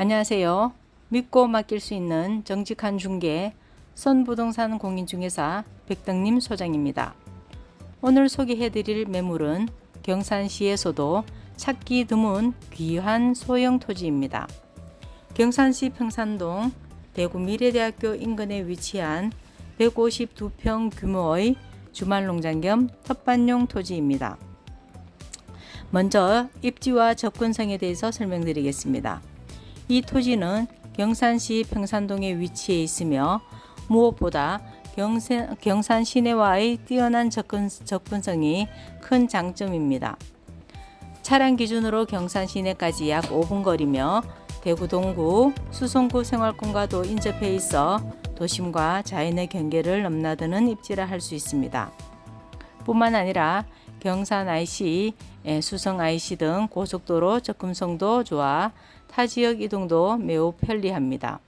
안녕하세요. 믿고 맡길 수 있는 정직한 중개 선부동산 공인중개사 백덕님 소장입니다. 오늘 소개해드릴 매물은 경산시에서도 찾기 드문 귀한 소형 토지입니다. 경산시 평산동 대구 미래대학교 인근에 위치한 152평 규모의 주말농장 겸 텃밭용 토지입니다. 먼저 입지와 접근성에 대해서 설명드리겠습니다. 이 토지는 경산시 평산동에 위치해 있으며 무엇보다 경산, 경산 시내와의 뛰어난 접근, 접근성이 큰 장점입니다. 차량 기준으로 경산 시내까지 약 5분 거리며 대구 동구, 수성구 생활권과도 인접해 있어 도심과 자연의 경계를 넘나드는 입지라 할 수 있습니다. 뿐만 아니라 경산 IC, 수성 IC 등 고속도로 접근성도 좋아 타 지역 이동도 매우 편리합니다.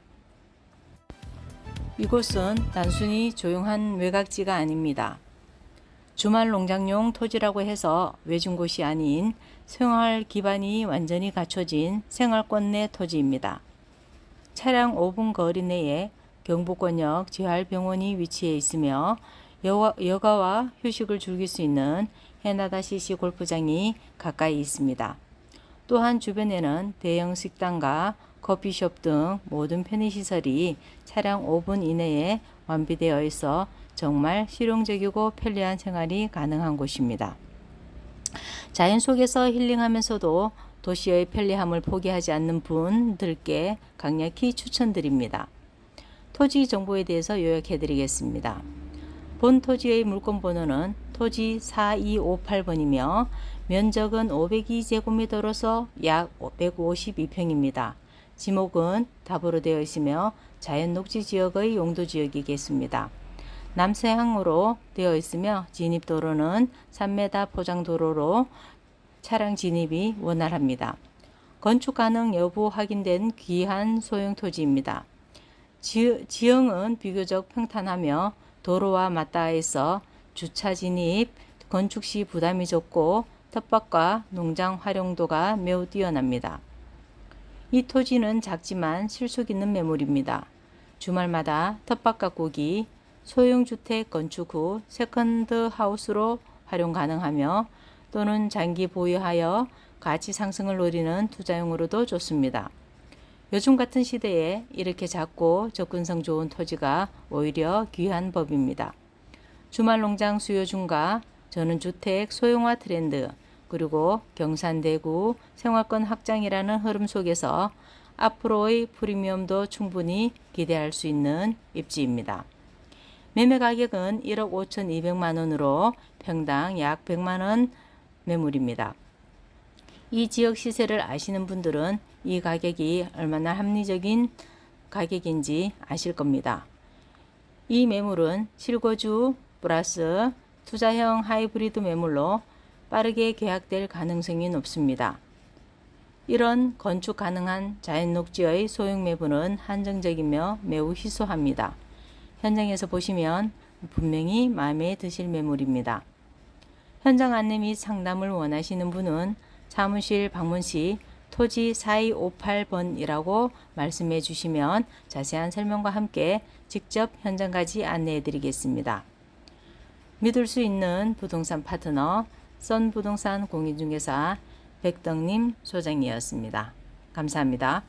이곳은 단순히 조용한 외곽지가 아닙니다. 주말 농장용 토지라고 해서 외진 곳이 아닌 생활 기반이 완전히 갖춰진 생활권 내 토지입니다. 차량 5분 거리 내에 경북권역 재활병원이 위치해 있으며 여가, 여가와 휴식을 즐길 수 있는 해나다 CC 골프장이 가까이 있습니다. 또한 주변에는 대형 식당과 커피숍 등 모든 편의시설이 차량 5분 이내에 완비되어 있어 정말 실용적이고 편리한 생활이 가능한 곳입니다. 자연 속에서 힐링하면서도 도시의 편리함을 포기하지 않는 분들께 강력히 추천드립니다. 토지 정보에 대해서 요약해 드리겠습니다. 본 토지의 물건 번호는 토지 4258번이며 면적은 502제곱미터로서 약 152평입니다. 지목은 답으로 되어 있으며 자연 녹지 지역의 용도 지역이겠습니다. 남서향으로 되어 있으며 진입도로는 3m 포장도로로 차량 진입이 원활합니다. 건축 가능 여부 확인된 귀한 소형 토지입니다. 지, 지형은 비교적 평탄하며 도로와 맞닿아 있어 주차 진입, 건축 시 부담이 적고 텃밭과 농장 활용도가 매우 뛰어납니다. 이 토지는 작지만 실속 있는 매물입니다. 주말마다 텃밭 가꾸기, 소형 주택 건축 후 세컨드 하우스로 활용 가능하며 또는 장기 보유하여 가치 상승을 노리는 투자용으로도 좋습니다. 요즘 같은 시대에 이렇게 작고 접근성 좋은 토지가 오히려 귀한 법입니다. 주말 농장 수요 증가, 전원주택 소형화 트렌드, 그리고 경산대구 생활권 확장이라는 흐름 속에서 앞으로의 프리미엄도 충분히 기대할 수 있는 입지입니다. 매매 가격은 1억 5,200만 원으로 평당 약 100만 원 매물입니다. 이 지역 시세를 아시는 분들은 이 가격이 얼마나 합리적인 가격인지 아실 겁니다. 이 매물은 실거주 플러스 투자형 하이브리드 매물로 빠르게 계약될 가능성이 높습니다. 이런 건축 가능한 자연 녹지의 소형 매물은 한정적이며 매우 희소합니다. 현장에서 보시면 분명히 마음에 드실 매물입니다. 현장 안내 및 상담을 원하시는 분은 사무실 방문 시 토지 4258번이라고 말씀해 주시면 자세한 설명과 함께 직접 현장까지 안내해 드리겠습니다. 믿을 수 있는 부동산 파트너 썬부동산 공인중개사 백덕님 소장이었습니다. 감사합니다.